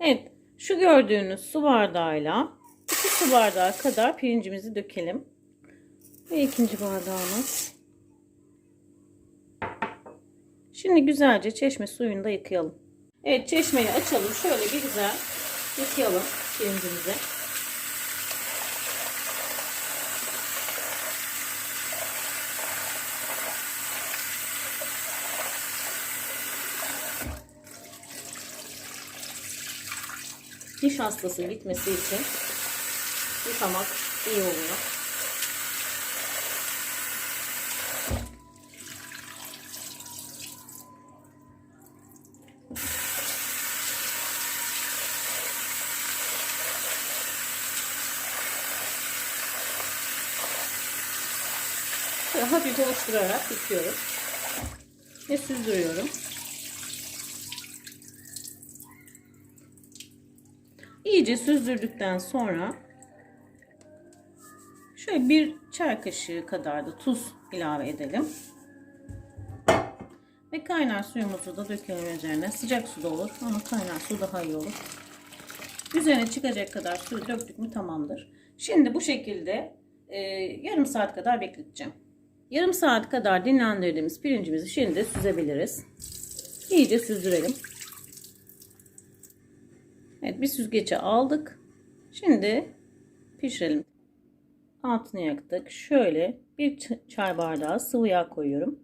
Evet. Şu gördüğünüz su bardağıyla 2 su bardağı kadar pirincimizi dökelim. Ve ikinci bardağımız. Şimdi güzelce çeşme suyunda yıkayalım. Evet çeşmeyi açalım. Şöyle bir güzel yıkayalım pirincimizi. Diş hastası gitmesi için yıkamak iyi oluyor. Hafif oluşturarak yıkıyorum. Ve süzdürüyorum. İyice süzdürdükten sonra şöyle bir çay kaşığı kadar da tuz ilave edelim. Ve kaynar suyumuzu da dökelim üzerine. Sıcak su da olur ama kaynar su daha iyi olur. Üzerine çıkacak kadar suyu döktük mü tamamdır. Şimdi bu şekilde e, yarım saat kadar bekleteceğim. Yarım saat kadar dinlendirdiğimiz pirincimizi şimdi süzebiliriz. İyice süzdürelim. Evet bir süzgece aldık. Şimdi pişirelim. Altını yaktık. Şöyle bir çay bardağı sıvı yağ koyuyorum.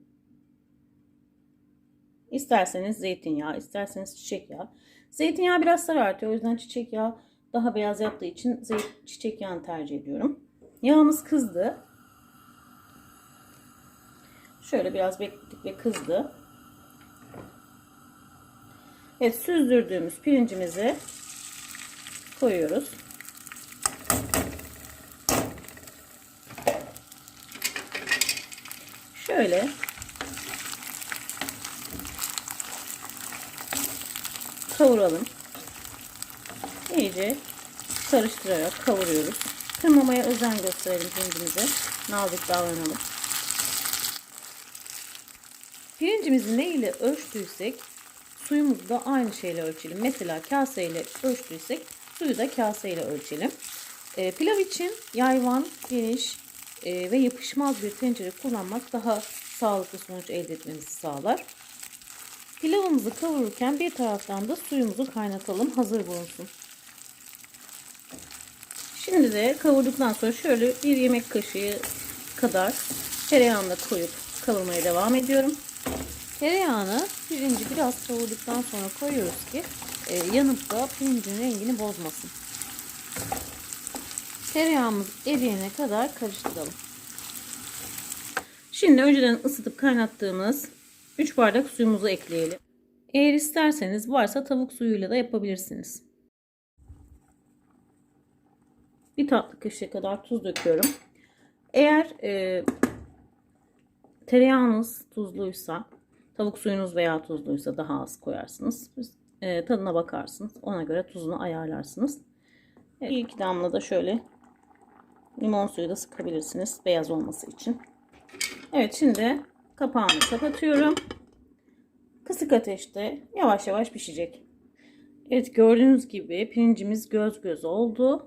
İsterseniz zeytinyağı, isterseniz çiçek yağı. Zeytinyağı biraz sarartıyor. O yüzden çiçek yağı daha beyaz yaptığı için çiçek yağını tercih ediyorum. Yağımız kızdı. Şöyle biraz bekledik ve kızdı. Evet süzdürdüğümüz pirincimizi koyuyoruz. Şöyle kavuralım. İyice karıştırarak kavuruyoruz. Kırmamaya özen gösterelim pirincimize. Nazik davranalım. Pirincimizi ne ile ölçtüysek suyumuzu da aynı şeyle ölçelim. Mesela kase ile ölçtüysek suyu da kase ile ölçelim. E, pilav için yayvan, geniş e, ve yapışmaz bir tencere kullanmak daha sağlıklı sonuç elde etmemizi sağlar. Pilavımızı kavururken bir taraftan da suyumuzu kaynatalım. Hazır bulunsun. Şimdi de kavurduktan sonra şöyle bir yemek kaşığı kadar tereyağını koyup kavurmaya devam ediyorum. Tereyağını pirinci biraz kavurduktan sonra koyuyoruz ki e, yanıp da pirincin rengini bozmasın. Tereyağımız eriyene kadar karıştıralım. Şimdi önceden ısıtıp kaynattığımız 3 bardak suyumuzu ekleyelim. Eğer isterseniz varsa tavuk suyuyla da yapabilirsiniz. Bir tatlı kaşığı kadar tuz döküyorum. Eğer e, tereyağınız tuzluysa Tavuk suyunuz veya tuzluysa daha az koyarsınız. E, tadına bakarsınız. Ona göre tuzunu ayarlarsınız. Evet, bir damla da şöyle limon suyu da sıkabilirsiniz. Beyaz olması için. Evet şimdi kapağını kapatıyorum. Kısık ateşte yavaş yavaş pişecek. Evet gördüğünüz gibi pirincimiz göz göz oldu.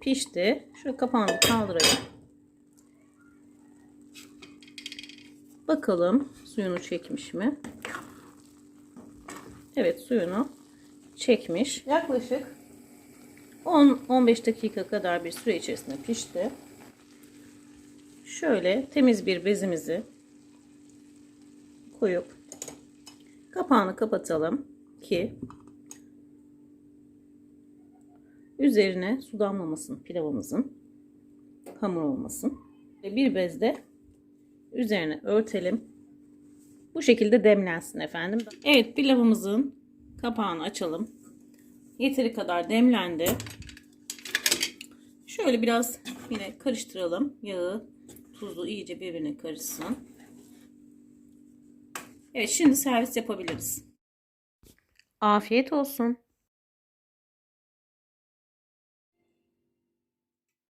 Pişti. Şu kapağını kaldırayım. Bakalım suyunu çekmiş mi? Evet suyunu çekmiş. Yaklaşık 10-15 dakika kadar bir süre içerisinde pişti. Şöyle temiz bir bezimizi koyup kapağını kapatalım ki üzerine su damlamasın pilavımızın hamur olmasın. Bir bezde üzerine örtelim. Bu şekilde demlensin efendim. Evet pilavımızın kapağını açalım. Yeteri kadar demlendi. Şöyle biraz yine karıştıralım. Yağı, tuzu iyice birbirine karışsın. Evet şimdi servis yapabiliriz. Afiyet olsun.